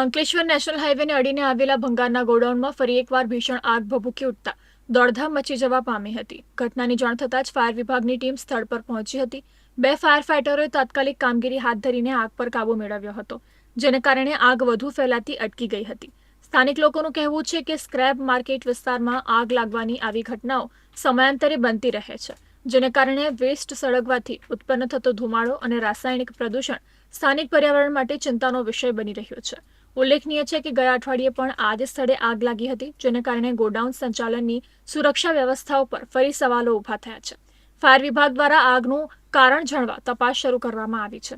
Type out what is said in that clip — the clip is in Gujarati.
અંકલેશ્વર નેશનલ હાઈવેને અડીને આવેલા ભંગારના ગોડાઉનમાં ફરી એકવાર ભીષણ આગ ભભૂકી ઉઠતા દોડધામ મચી જવા પામી હતી. ઘટનાની જાણ થતાં જ ફાયર વિભાગની ટીમ સ્થળ પર પહોંચી હતી. બે ફાયર ફાઈટરોએ તાત્કાલિક કામગીરી હાથ ધરીને આગ પર કાબૂ મેળવ્યો હતો, જેને કારણે આગ વધુ ફેલાતી અટકી ગઈ હતી. સ્થાનિક લોકોનું કહેવું છે કે સ્ક્રેપ માર્કેટ વિસ્તારમાં આગ લાગવાની આવી ઘટનાઓ સમયાંતરે બનતી રહે છે, જેને કારણે વેસ્ટ સળગવાથી ઉત્પન્ન થતો ધુમાડો અને રાસાયણિક પ્રદૂષણ સ્થાનિક પર્યાવરણ માટે ચિંતાનો વિષય બની રહ્યો છે. ઉલ્લેખનીય છે કે ગયા અઠવાડિયે પણ આ જ સ્થળે આગ લાગી હતી, જેને કારણે ગોડાઉન સંચાલનની સુરક્ષા વ્યવસ્થાઓ પર ફરી સવાલો ઊભા થયા છે. ફાયર વિભાગ દ્વારા આગનું કારણ જાણવા તપાસ શરૂ કરવામાં આવી છે.